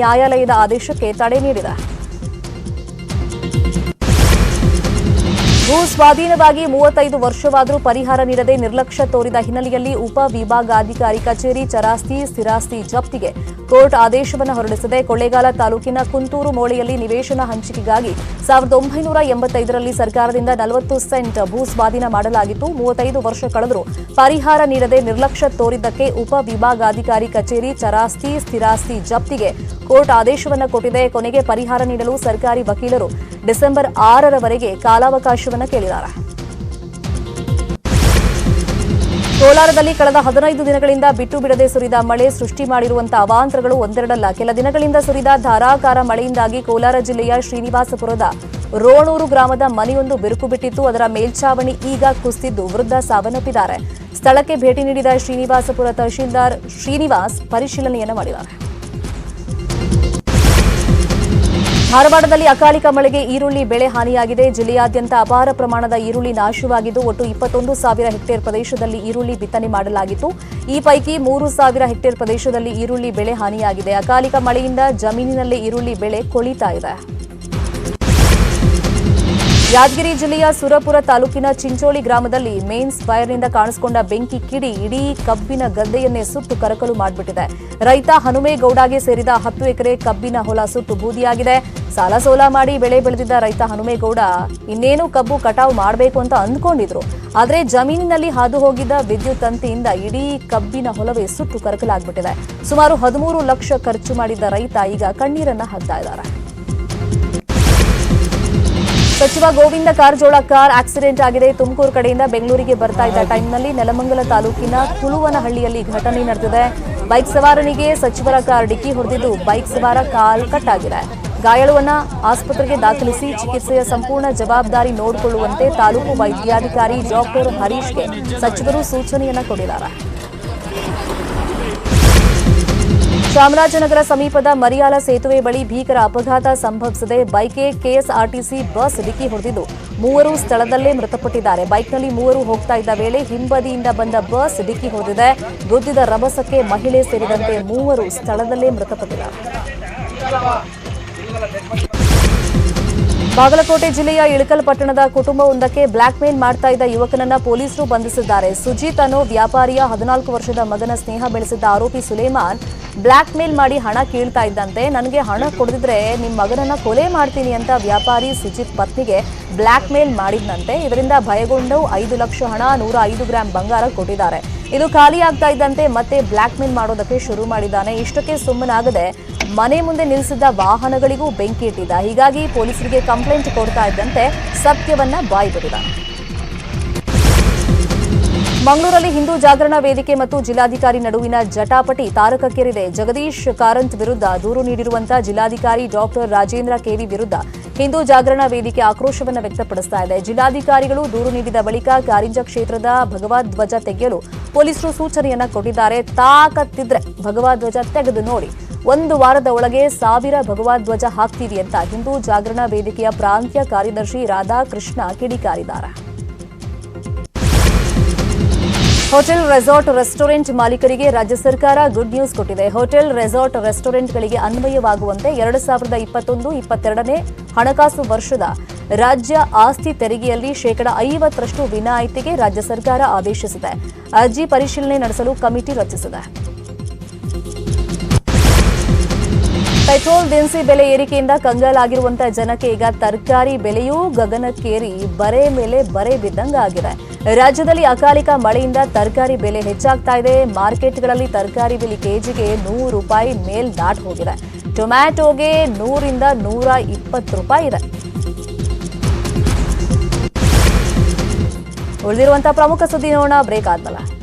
ನ್ಯಾಯಾಲಯದ ಆದೇಶಕ್ಕೆ ತಡೆ ನೀಡಿದೆ. ಭೂ ಸ್ವಾಧೀನವಾಗಿ ಮೂವತ್ತೈದು ವರ್ಷವಾದರೂ ಪರಿಹಾರ ನೀಡದೆ ನಿರ್ಲಕ್ಷ್ಯ ತೋರಿದ ಹಿನ್ನೆಲೆಯಲ್ಲಿ ಉಪ ವಿಭಾಗಾಧಿಕಾರಿ ಕಚೇರಿ ಚರಾಸ್ತಿ, ಸ್ಥಿರಾಸ್ತಿ ಜಪ್ತಿಗೆ ಕೋರ್ಟ್ ಆದೇಶವನ್ನು ಹೊರಡಿಸಿದೆ ಕೊಳ್ಳೇಗಾಲ ತಾಲೂಕಿನ ಕುಂತೂರು ಮೋಳೆಯಲ್ಲಿ ನಿವೇಶನ ಹಂಚಿಕೆಗಾಗಿ ಸಾವಿರದ ಒಂಬೈನೂರ ಎಂಬತ್ತೈದರಲ್ಲಿ ಸರ್ಕಾರದಿಂದ ನಲವತ್ತು ಸೆಂಟ್ ಭೂ ಸ್ವಾಧೀನ ಮಾಡಲಾಗಿತ್ತು. ಮೂವತ್ತೈದು ವರ್ಷ ಕಳೆದರೂ ಪರಿಹಾರ ನೀಡದೆ ನಿರ್ಲಕ್ಷ್ಯ ತೋರಿದ್ದಕ್ಕೆ ಉಪ ವಿಭಾಗಾಧಿಕಾರಿ ಕಚೇರಿ ಚರಾಸ್ತಿ, ಸ್ಥಿರಾಸ್ತಿ ಜಪ್ತಿಗೆ ಕೋರ್ಟ್ ಆದೇಶವನ್ನು ಕೊಟ್ಟಿದೆ. ಕೊನೆಗೆ ಪರಿಹಾರ ನೀಡಲು ಸರ್ಕಾರಿ ವಕೀಲರು ಡಿಸೆಂಬರ್ ಆರರವರೆಗೆ ಕಾಲಾವಕಾಶವನ್ನು ಕೇಳಿದ್ದಾರೆ ಕೋಲಾರದಲ್ಲಿ ಕಳೆದ ಹದಿನೈದು ದಿನಗಳಿಂದ ಬಿಟ್ಟು ಬಿಡದೆ ಸುರಿದ ಮಳೆ ಸೃಷ್ಟಿ ಮಾಡಿರುವಂತಹ ಅವಾಂತರಗಳು ಒಂದೆರಡಲ್ಲ. ಕೆಲ ದಿನಗಳಿಂದ ಸುರಿದ ಧಾರಾಕಾರ ಮಳೆಯಿಂದಾಗಿ ಕೋಲಾರ ಜಿಲ್ಲೆಯ ಶ್ರೀನಿವಾಸಪುರದ ರೋಣೂರು ಗ್ರಾಮದ ಮನೆಯೊಂದು ಬಿರುಕು ಬಿಟ್ಟಿತ್ತು. ಅದರ ಮೇಲ್ಛಾವಣಿ ಈಗ ಕುಸಿದಿದ್ದು ವೃದ್ಧ ಸಾವನ್ನಪ್ಪಿದ್ದಾರೆ. ಸ್ಥಳಕ್ಕೆ ಭೇಟಿ ನೀಡಿದ ಶ್ರೀನಿವಾಸಪುರ ತಹಶೀಲ್ದಾರ್ ಶ್ರೀನಿವಾಸ್ ಪರಿಶೀಲನೆಯನ್ನು ಮಾಡಿದ್ದಾರೆ. ಧಾರವಾಡದಲ್ಲಿ ಅಕಾಲಿಕ ಮಳೆಗೆ ಈರುಳ್ಳಿ ಬೆಳೆ ಹಾನಿಯಾಗಿದೆ. ಜಿಲ್ಲೆಯಾದ್ಯಂತ ಅಪಾರ ಪ್ರಮಾಣದ ಈರುಳ್ಳಿ ನಾಶವಾಗಿದ್ದು, ಒಟ್ಟು ಇಪ್ಪತ್ತೊಂದು ಸಾವಿರ ಹೆಕ್ಟೇರ್ ಪ್ರದೇಶದಲ್ಲಿ ಈರುಳ್ಳಿ ಬಿತ್ತನೆ ಮಾಡಲಾಗಿತ್ತು. ಈ ಪೈಕಿ ಮೂರು ಸಾವಿರ ಹೆಕ್ಟೇರ್ ಪ್ರದೇಶದಲ್ಲಿ ಈರುಳ್ಳಿ ಬೆಳೆ ಹಾನಿಯಾಗಿದೆ. ಅಕಾಲಿಕ ಮಳೆಯಿಂದ ಜಮೀನಿನಲ್ಲಿ ಈರುಳ್ಳಿ ಬೆಳೆ ಕೊಳಿತಾ ಇದೆ. ಯಾದಗಿರಿ ಜಿಲ್ಲೆಯ ಸುರಪುರ ತಾಲೂಕಿನ ಚಿಂಚೋಳಿ ಗ್ರಾಮದಲ್ಲಿ ಮೇನ್ಸ್ ಫೈರ್ನಿಂದ ಕಾಣಿಸಿಕೊಂಡ ಬೆಂಕಿ ಕಿಡಿ ಇಡೀ ಕಬ್ಬಿನ ಗದ್ದೆಯನ್ನೇ ಸುಟ್ಟು ಕರಕಲು ಮಾಡಿಬಿಟ್ಟಿದೆ. ರೈತ ಹನುಮೇಗೌಡಗೆ ಸೇರಿದ ಹತ್ತು ಎಕರೆ ಕಬ್ಬಿನ ಹೊಲ ಸುಟ್ಟು ಬೂದಿಯಾಗಿದೆ. ಸಾಲ ಸೋಲ ಮಾಡಿ ಬೆಳೆ ಬೆಳೆದಿದ್ದ ರೈತ ಹನುಮೇಗೌಡ ಇನ್ನೇನು ಕಬ್ಬು ಕಟಾವು ಮಾಡಬೇಕು ಅಂತ ಅಂದ್ಕೊಂಡಿದ್ರು. ಆದರೆ ಜಮೀನಿನಲ್ಲಿ ಹಾದು ಹೋಗಿದ್ದ ವಿದ್ಯುತ್ ತಂತಿಯಿಂದ ಇಡೀ ಕಬ್ಬಿನ ಹೊಲವೇ ಸುಟ್ಟು ಕರಕಲಾಗ್ಬಿಟ್ಟಿದೆ. ಸುಮಾರು ಹದಿಮೂರು ಲಕ್ಷ ಖರ್ಚು ಮಾಡಿದ್ದ ರೈತ ಈಗ ಕಣ್ಣೀರನ್ನ ಹಾಕ್ತಾ ಇದ್ದಾರೆ. ಸಚಿವ ಗೋವಿಂದ ಕಾರಜೋಳ ಕಾರ್ ಆಕ್ಸಿಡೆಂಟ್ ಆಗಿದೆ. ತುಮಕೂರು ಕಡೆಯಿಂದ ಬೆಂಗಳೂರಿಗೆ ಬರ್ತಾ ಇದ್ದ ಟೈಮ್ನಲ್ಲಿ ನೆಲಮಂಗಲ ತಾಲೂಕಿನ ತುಳುವನಹಳ್ಳಿಯಲ್ಲಿ ಘಟನೆ ನಡೆದಿದೆ. ಬೈಕ್ ಸವಾರನಿಗೆ ಸಚಿವರ ಕಾರ್ ಡಿಕ್ಕಿ ಹೊಡೆದಿದ್ದು ಬೈಕ್ ಸವಾರ ಕಾಲ್ ಕಟ್ ಆಗಿದೆ ಗಾಯಾಳುವನ್ನ ಆಸ್ಪತ್ರೆಗೆ ದಾಖಲಿಸಿ ಚಿಕಿತ್ಸೆಯ ಸಂಪೂರ್ಣ ಜವಾಬ್ದಾರಿ ನೋಡಿಕೊಳ್ಳುವಂತೆ ತಾಲೂಕು ವೈದ್ಯಾಧಿಕಾರಿ ಡಾಕ್ಟರ್ ಹರೀಶ್ಗೆ ಸಚಿವರು ಸೂಚನೆಯನ್ನ ಕೊಡಿದ್ದಾರೆ ಚಾಮರಾಜನಗರ ಸಮೀಪದ ಮರಿಯಾಲ ಸೇತುವೆ ಬಳಿ ಭೀಕರ ಅಪಘಾತ ಸಂಭವಿಸಿದೆ ಬೈಕ್ಗೆ ಕೆಎಸ್ಆರ್ಟಿಸಿ ಬಸ್ ಡಿಕ್ಕಿ ಹೊಡೆದಿದ್ದು, ಮೂವರು ಸ್ಥಳದಲ್ಲೇ ಮೃತಪಟ್ಟಿದ್ದಾರೆ. ಬೈಕ್ನಲ್ಲಿ ಮೂವರು ಹೋಗ್ತಾ ಇದ್ದ ವೇಳೆ ಹಿಂಬದಿಯಿಂದ ಬಂದ ಬಸ್ ಡಿಕ್ಕಿ ಹೊಡೆದಿದೆ. ಗುದ್ದಿದ ರಭಸಕ್ಕೆ ಮಹಿಳೆ ಸೇರಿದಂತೆ ಮೂವರು ಸ್ಥಳದಲ್ಲೇ ಮೃತಪಟ್ಟಿದ್ದಾರೆ. ಬಾಗಲಕೋಟೆ ಜಿಲ್ಲೆಯ ಇಳಕಲ್ ಪಟ್ಟಣದ ಕುಟುಂಬವೊಂದಕ್ಕೆ ಬ್ಲಾಕ್ ಮೇಲ್ ಮಾಡ್ತಾ ಇದ್ದ ಯುವಕನನ್ನ ಪೊಲೀಸರು ಬಂಧಿಸಿದ್ದಾರೆ. ಸುಜಿತ್ ಅನ್ನೋ ವ್ಯಾಪಾರಿಯ ಹದಿನಾಲ್ಕು ವರ್ಷದ ಮಗನ ಸ್ನೇಹ ಬೆಳೆಸಿದ್ದ ಆರೋಪಿ ಸುಲೇಮಾನ್ ಬ್ಲಾಕ್ ಮೇಲ್ ಮಾಡಿ ಹಣ ಕೇಳ್ತಾ ಇದ್ದಂತೆ. ನನಗೆ ಹಣ ಕೊಡದಿದ್ರೆ ನಿಮ್ಮ ಮಗನನ್ನ ಕೊಲೆ ಮಾಡ್ತೀನಿ ಅಂತ ವ್ಯಾಪಾರಿ ಸುಜಿತ್ ಪತ್ನಿಗೆ ಬ್ಲಾಕ್ ಮೇಲ್ ಮಾಡಿದ್ನಂತೆ. ಇದರಿಂದ ಭಯಗೊಂಡು ಐದು ಲಕ್ಷ ಹಣ, ನೂರ ಐದು ಗ್ರಾಂ ಬಂಗಾರ ಕೊಟ್ಟಿದ್ದಾರೆ. ಇದು ಖಾಲಿ ಆಗ್ತಾ ಇದ್ದಂತೆ ಮತ್ತೆ ಬ್ಲಾಕ್ ಮೇಲ್ ಮಾಡೋದಕ್ಕೆ ಶುರು ಮಾಡಿದ್ದಾನೆ. ಇಷ್ಟಕ್ಕೆ ಸುಮ್ಮನಾಗದೆ ಮನೆ ಮುಂದೆ ನಿಲ್ಲಿಸಿದ್ದ ವಾಹನಗಳಿಗೂ ಬೆಂಕಿ ಇಟ್ಟಿದ್ದ. ಹೀಗಾಗಿ ಪೊಲೀಸರಿಗೆ ಕಂಪ್ಲೇಂಟ್ ಕೊಡ್ತಾ ಇದ್ದಂತೆ ಸತ್ಯವನ್ನ ಬಾಯ್ಬಿಟ್ಟಿದ. ಮಂಗಳೂರಲ್ಲಿ ಹಿಂದೂ ಜಾಗರಣ ವೇದಿಕೆ ಮತ್ತು ಜಿಲ್ಲಾಧಿಕಾರಿ ನಡುವಿನ ಜಟಾಪಟಿ ತಾರಕಕ್ಕೇರಿದೆ. ಜಗದೀಶ್ ಕಾರಂತ್ ವಿರುದ್ಧ ದೂರು ನೀಡಿರುವಂತಹ ಜಿಲ್ಲಾಧಿಕಾರಿ ಡಾಕ್ಟರ್ ರಾಜೇಂದ್ರ ಕೆವಿ ವಿರುದ್ಧ ಹಿಂದೂ ಜಾಗರಣ ವೇದಿಕೆ ಆಕ್ರೋಶವನ್ನು ವ್ಯಕ್ತಪಡಿಸ್ತಾ ಇದೆ. ಜಿಲ್ಲಾಧಿಕಾರಿಗಳು ದೂರು ನೀಡಿದ ಬಳಿಕ ಕಾರಿಂಜ ಕ್ಷೇತ್ರದ ಭಗವದ್ ಧ್ವಜ ತೆಗೆಯಲು ಪೊಲೀಸರು ಸೂಚನೆಯನ್ನ ಕೊಟ್ಟಿದ್ದಾರೆ. ತಾಕತ್ತಿದ್ರೆ ಭಗವದ್ ಧ್ವಜ ತೆಗೆದು ನೋಡಿ. ಒಂದು ವಾರದ ಒಳಗೆ ಸಾವಿರ ಭಗವದ್ ಧ್ವಜ ಹಾಕ್ತೀವಿ ಅಂತ ಹಿಂದೂ ಜಾಗರಣ ವೇದಿಕೆಯ ಪ್ರಾಂತ್ಯ ಕಾರ್ಯದರ್ಶಿ ರಾಧಾಕೃಷ್ಣ ಕಿಡಿಕಾರಿದ್ದಾರೆ. ಹೋಟೆಲ್, ರೆಸಾರ್ಟ್, ರೆಸ್ಟೋರೆಂಟ್ ಮಾಲೀಕರಿಗೆ ರಾಜ್ಯ ಸರ್ಕಾರ ಗುಡ್ ನ್ಯೂಸ್ ಕೊಟ್ಟಿದೆ. ಹೋಟೆಲ್, ರೆಸಾರ್ಟ್, ರೆಸ್ಟೋರೆಂಟ್ಗಳಿಗೆ ಅನ್ವಯವಾಗುವಂತೆ ಎರಡು ಸಾವಿರದ ಇಪ್ಪತ್ತೊಂದು, ಇಪ್ಪತ್ತೆರಡನೇ ಹಣಕಾಸು ವರ್ಷದ ರಾಜ್ಯ ಆಸ್ತಿ ತೆರಿಗೆಯಲ್ಲಿ ಶೇಕಡ ಐವತ್ತರಷ್ಟು ವಿನಾಯಿತಿಗೆ ರಾಜ್ಯ ಸರ್ಕಾರ ಆದೇಶಿಸಿದೆ. ಅರ್ಜಿ ಪರಿಶೀಲನೆ ನಡೆಸಲು ಕಮಿಟಿ ರಚಿಸಿದೆ. ಪೆಟ್ರೋಲ್ ದಿನಸಿ ಬೆಲೆ ಏರಿಕೆಯಿಂದ ಕಂಗಾಲಾಗಿರುವಂತಹ ಜನಕ್ಕೆ ಈಗ ತರಕಾರಿ ಬೆಲೆಯೂ ಗಗನಕ್ಕೇರಿ. ಬರೆ ಮೇಲೆ ಬರೆ ಬಿದ್ದಂಗಾಗಿದೆ. ರಾಜ್ಯದಲ್ಲಿ ಅಕಾಲಿಕ ಮಳೆಯಿಂದ ತರಕಾರಿ ಬೆಲೆ ಹೆಚ್ಚಾಗ್ತಾ ಇದೆ. ಮಾರ್ಕೆಟ್ಗಳಲ್ಲಿ ತರಕಾರಿ ಬೆಲೆ ಕೆಜಿಗೆ ನೂರು ರೂಪಾಯಿ ಮೇಲ್ ದಾಟ್ ಹೋಗಿದೆ. ಟೊಮ್ಯಾಟೋಗೆ ನೂರಿಂದ ನೂರ ಇಪ್ಪತ್ತು ರೂಪಾಯಿ ಇದೆ. ಉಳಿದಿರುವಂತಹ ಪ್ರಮುಖ ಸುದ್ದಿ ನೋಡೋಣ. ಬ್ರೇಕ್ ಆದ್ಮೇಲೆ.